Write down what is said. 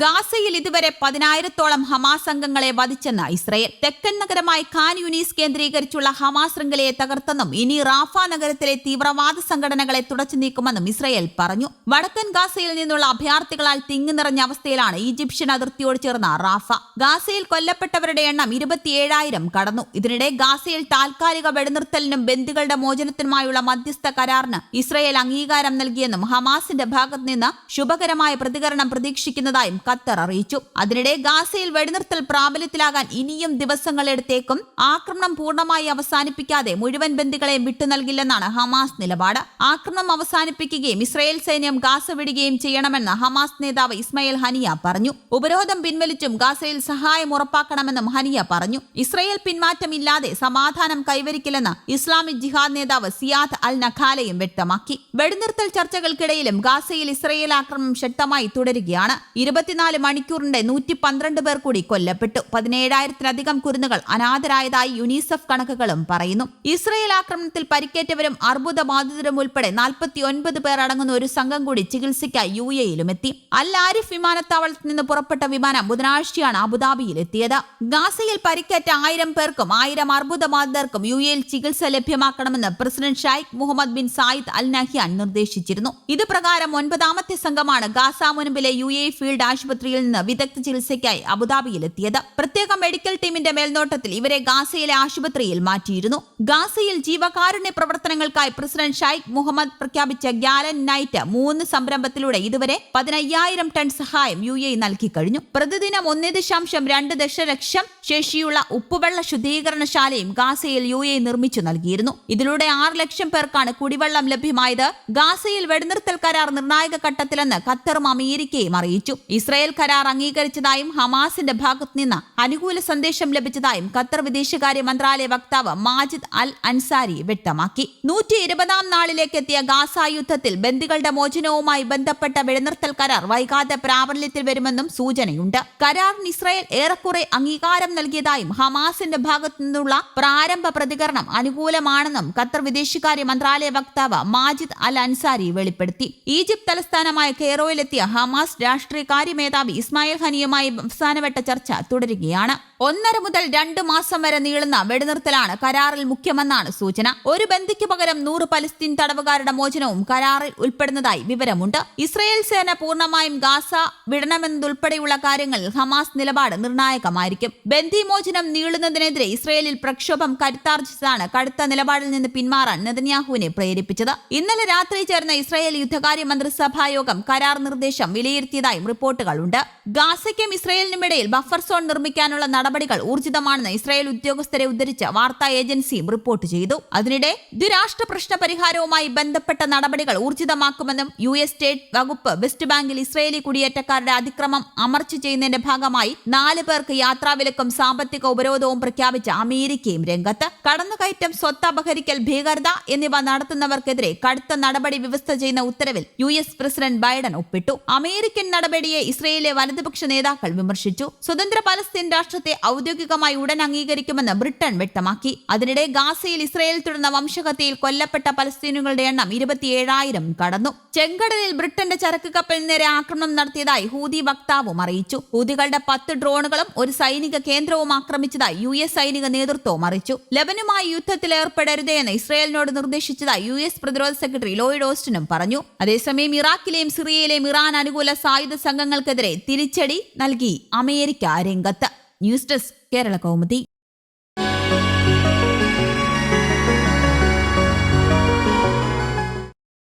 ഗാസയിൽ ഇതുവരെ പതിനായിരത്തോളം ഹമാസ് അംഗങ്ങളെ വധിച്ചെന്ന് ഇസ്രയേൽ. തെക്കൻ നഗരമായ ഖാൻ യുനീസ് കേന്ദ്രീകരിച്ചുള്ള ഹമാസ് ശൃംഖലയെ തകർത്തെന്നും ഇനി റാഫ നഗരത്തിലെ തീവ്രവാദ സംഘടനകളെ തുടച്ചു നീക്കുമെന്നും ഇസ്രയേൽ പറഞ്ഞു. വടക്കൻ ഗാസയിൽ നിന്നുള്ള അഭയാർത്ഥികളാൽ തിങ്ങി നിറഞ്ഞ അവസ്ഥയിലാണ് ഈജിപ്ഷ്യൻ അതിർത്തിയോട് ചേർന്ന റാഫ. ഗാസയിൽ കൊല്ലപ്പെട്ടവരുടെ എണ്ണം ഇരുപത്തിയേഴായിരം കടന്നു. ഇതിനിടെ ഗാസയിൽ താൽക്കാലിക വെടിനിർത്തലിനും ബന്ദികളുടെ മോചനത്തിനുമായുള്ള മധ്യസ്ഥ കരാറിന് ഇസ്രയേൽ അംഗീകാരം നൽകിയെന്നും ഹമാസിന്റെ ഭാഗത്ത് നിന്ന് ശുഭകരമായ പ്രതികരണം പ്രതീക്ഷിക്കുന്നതായും ഖത്തർ അറിയിച്ചു. അതിനിടെ ഗാസയിൽ വെടിനിർത്തൽ പ്രാബല്യത്തിലാകാൻ ഇനിയും ദിവസങ്ങളെടുത്തേക്കും ആക്രമണം പൂർണമായി അവസാനിപ്പിക്കാതെ മുഴുവൻ ബന്ദികളെയും വിട്ടു നൽകില്ലെന്നാണ് ഹമാസ് നിലപാട്. ആക്രമണം അവസാനിപ്പിക്കുകയും ഇസ്രയേൽ സൈന്യം ഗാസ വിടുകയും ചെയ്യണമെന്ന് ഹമാസ് നേതാവ് ഇസ്മയിൽ ഹനിയ പറഞ്ഞു. ഉപരോധം പിൻവലിച്ചും ഗാസയിൽ സഹായം ഉറപ്പാക്കണമെന്നും ഹനിയ പറഞ്ഞു. ഇസ്രയേൽ പിന്മാറ്റമില്ലാതെ സമാധാനം കൈവരിക്കില്ലെന്ന് ഇസ്ലാമിക് ജിഹാദ് നേതാവ് സിയാദ് അൽ നഖാലയും വ്യക്തമാക്കി. വെടിനിർത്തൽ ചർച്ചകൾക്കിടയിലും ഗാസയിൽ ഇസ്രയേൽ ആക്രമണം ശക്തമായി തുടരുകയാണ്. ഇരുപത്തിനാല് മണിക്കൂറിന്റെ നൂറ്റി പന്ത്രണ്ട് പേർ കൂടി കൊല്ലപ്പെട്ടു. പതിനേഴായിരത്തിലധികം കുരുന്നുകൾ അനാഥരായതായി യുനിസെഫ് കണക്കുകളും പറയുന്നു. ഇസ്രയേൽ ആക്രമണത്തിൽ പരിക്കേറ്റവരും അർബുദ ബാധിതരും ഉൾപ്പെടെ നാൽപ്പത്തി ഒൻപത് പേർ അടങ്ങുന്ന ഒരു സംഘം കൂടി ചികിത്സയ്ക്കായി യു എയിലും എത്തി. അൽ ആരിഫ് വിമാനത്താവളത്തിൽ നിന്ന് പുറപ്പെട്ട വിമാനം ബുധനാഴ്ചയാണ് അബുദാബിയിൽ എത്തിയത്. ഗാസയിൽ പരിക്കേറ്റ ആയിരം പേർക്കും ആയിരം അർബുദ ബാധിതർക്കും യു എയിൽ ചികിത്സ ലഭ്യമാക്കണമെന്ന് president Sheikh Mohammed bin Zayed al Nahyan നിർദ്ദേശിച്ചിരുന്നു. ഇത് പ്രകാരം ഒൻപതാമത്തെ സംഘമാണ് ഗാസ മുൻപിലെ യു എ ഫീൽഡ് ആശുപത്രിയിൽ നിന്ന് വിദഗ്ധ ചികിത്സയ്ക്കായി അബുദാബിയിലെത്തിയത്. പ്രത്യേക മെഡിക്കൽ ടീമിന്റെ മേൽനോട്ടത്തിൽ ഇവരെ ഗാസയിലെ ആശുപത്രിയിൽ മാറ്റിയിരുന്നു. ഗാസയിൽ ജീവകാരുണ്യ പ്രവർത്തനങ്ങൾക്കായി പ്രസിഡന്റ് ഷൈഖ് മുഹമ്മദ് പ്രഖ്യാപിച്ച ഗ്യാലൻ നൈറ്റ് മൂന്ന് സംരംഭത്തിലൂടെ ഇതുവരെ പതിനയ്യായിരം ടൺ സഹായം യു എ നൽകി കഴിഞ്ഞു. പ്രതിദിനം ഒന്നേ ദശാംശം രണ്ട് ദശലക്ഷം ശേഷിയുള്ള ഉപ്പുവെള്ള ശുദ്ധീകരണശാലയും ഗാസയിൽ യു എ നിർമ്മിച്ചു നൽകിയിരുന്നു. ഇതിലൂടെ ആറ് ലക്ഷം പേർക്കാണ് കുടിവെള്ളം ലഭ്യമായത്. ഗാസയിൽ വെടിനിർത്തൽ കരാർ നിർണായക ഘട്ടത്തിലെന്ന് ഖത്തറും അമേരിക്കയും അറിയിച്ചു. ഇസ്രായേൽ കരാർ അംഗീകരിച്ചതായും ഹമാസിന്റെ ഭാഗത്തു നിന്ന് അനുകൂല സന്ദേശം ലഭിച്ചതായും ഖത്തർ വിദേശകാര്യ മന്ത്രാലയ വക്താവ് മാജിദ് അൽ അൻസാരി വ്യക്തമാക്കി. നൂറ്റി ഇരുപതാം നാളിലേക്ക് എത്തിയ ഗാസ യുദ്ധത്തിൽ ബന്ദികളുടെ മോചനവുമായി ബന്ധപ്പെട്ട വെടിനിർത്തൽ കരാർ വൈകാതെ പ്രാബല്യത്തിൽ വരുമെന്നും സൂചനയുണ്ട്. കരാറിന് ഇസ്രായേൽ ഏറെക്കുറെ അംഗീകാരം നൽകിയതായും ഹമാസിന്റെ ഭാഗത്തു നിന്നുള്ള പ്രാരംഭ പ്രതികരണം അനുകൂലമാണെന്നും ഖത്തർ വിദേശകാര്യ മന്ത്രാലയ വക്താവ് മാജിദ് അൽ അൻസാരി വെളിപ്പെടുത്തി. ഈജിപ്ത് തലസ്ഥാനമായ കെയറോയിലെത്തിയ ഹമാസ് രാഷ്ട്രീയ കാര്യ മേധാവി ഇസ്മായിൽ ഹനിയുമായി അവസാനവട്ട ചർച്ച തുടരുകയാണ്. ഒന്നര മുതൽ രണ്ട് മാസം വരെ നീളുന്ന വെടിനിർത്തലാണ് കരാറിൽ മുഖ്യമെന്നാണ് സൂചന. ഒരു ബന്ദിക്ക് പകരം നൂറ് പലസ്തീൻ തടവുകാരുടെ മോചനവും കരാറിൽ ഉൾപ്പെടുന്നതായി വിവരമുണ്ട്. ഇസ്രയേൽ സേന പൂർണമായും ഗാസ വിടണമെന്നതുൾപ്പെടെയുള്ള കാര്യങ്ങളിൽ ഹമാസ് നിലപാട് നിർണായകമായിരിക്കും. ബന്ദിമോചനം നീളുന്നതിനെതിരെ ഇസ്രയേലിൽ പ്രക്ഷോഭം കരുത്താർജിച്ചതാണ് കടുത്ത നിലപാടിൽ നിന്ന് പിന്മാറാൻ നെതന്യാഹുവിനെ പ്രേരിപ്പിച്ചത്. ഇന്നലെ രാത്രി ചേർന്ന ഇസ്രയേൽ യുദ്ധകാര്യ മന്ത്രിസഭാ യോഗം കരാർ നിർദ്ദേശം വിലയിരുത്തിയതായും റിപ്പോർട്ടുകളുണ്ട് ഗാസയ്ക്കും ഇസ്രയേലിനുമിടയിൽ ബഫർ സോൺ നിർമ്മിക്കാനുള്ള നടപടികൾ ഊർജിതമാണെന്ന് ഇസ്രയേൽ ഉദ്യോഗസ്ഥരെ ഉദ്ധരിച്ച് വാർത്താ ഏജൻസിയും റിപ്പോർട്ട് ചെയ്തു. അതിനിടെ ദ്വിരാഷ്ട്ര പ്രശ്ന പരിഹാരവുമായി ബന്ധപ്പെട്ട നടപടികൾ ഊർജിതമാക്കുമെന്നും യു എസ് സ്റ്റേറ്റ് വകുപ്പ് വെസ്റ്റ് ബാങ്കിൽ ഇസ്രയേലി കുടിയേറ്റക്കാരുടെ അതിക്രമം അമർച്ച ചെയ്യുന്നതിന്റെ ഭാഗമായി നാല് പേർക്ക് യാത്രാവിലക്കും സാമ്പത്തിക ഉപരോധവും പ്രഖ്യാപിച്ച അമേരിക്കയും രംഗത്ത്. കടന്നുകയറ്റം സ്വത്ത് അപഹരിക്കൽ ഭീകരത എന്നിവ നടത്തുന്നവർക്കെതിരെ കടുത്ത നടപടി വ്യവസ്ഥ ചെയ്യുന്ന ഉത്തരവിൽ യു എസ് പ്രസിഡന്റ് ബൈഡൻ ഒപ്പിട്ടു. അമേരിക്കൻ നടപടിയെ ഇസ്രയേലിലെ വലതുപക്ഷ നേതാക്കൾ വിമർശിച്ചു. സ്വതന്ത്ര പലസ്തീൻ രാഷ്ട്രത്തെ ഔദ്യോഗികമായി ഉടൻ അംഗീകരിക്കുമെന്ന് ബ്രിട്ടൻ വ്യക്തമാക്കി. അതിനിടെ ഗാസയിൽ ഇസ്രയേൽ തുടർന്ന വംശഹത്യയിൽ കൊല്ലപ്പെട്ട പലസ്തീനുകളുടെ എണ്ണം ഇരുപത്തിയേഴായിരം കടന്നു. ചെങ്കടലിൽ ബ്രിട്ടന്റെ ചരക്ക് കപ്പലിന് നേരെ ആക്രമണം നടത്തിയതായി ഹൂതി വക്താവും അറിയിച്ചു. ഹൂതികളുടെ പത്ത് ഡ്രോണുകളും ഒരു സൈനിക കേന്ദ്രവും ആക്രമിച്ചതായി യു എസ് സൈനിക നേതൃത്വവും അറിയിച്ചു. ലബനുമായി യുദ്ധത്തിൽ ഏർപ്പെടരുതെന്ന് ഇസ്രയേലിനോട് നിർദ്ദേശിച്ചതായി യു എസ് പ്രതിരോധ സെക്രട്ടറി ലോയിഡ് ഓസ്റ്റിനും പറഞ്ഞു. അതേസമയം ഇറാഖിലെയും സിറിയയിലെയും ഇറാൻ അനുകൂല സായുധ സംഘങ്ങൾക്കെതിരെ തിരിച്ചടി നൽകി അമേരിക്ക രംഗത്ത്. News desk Kerala Kaumudi.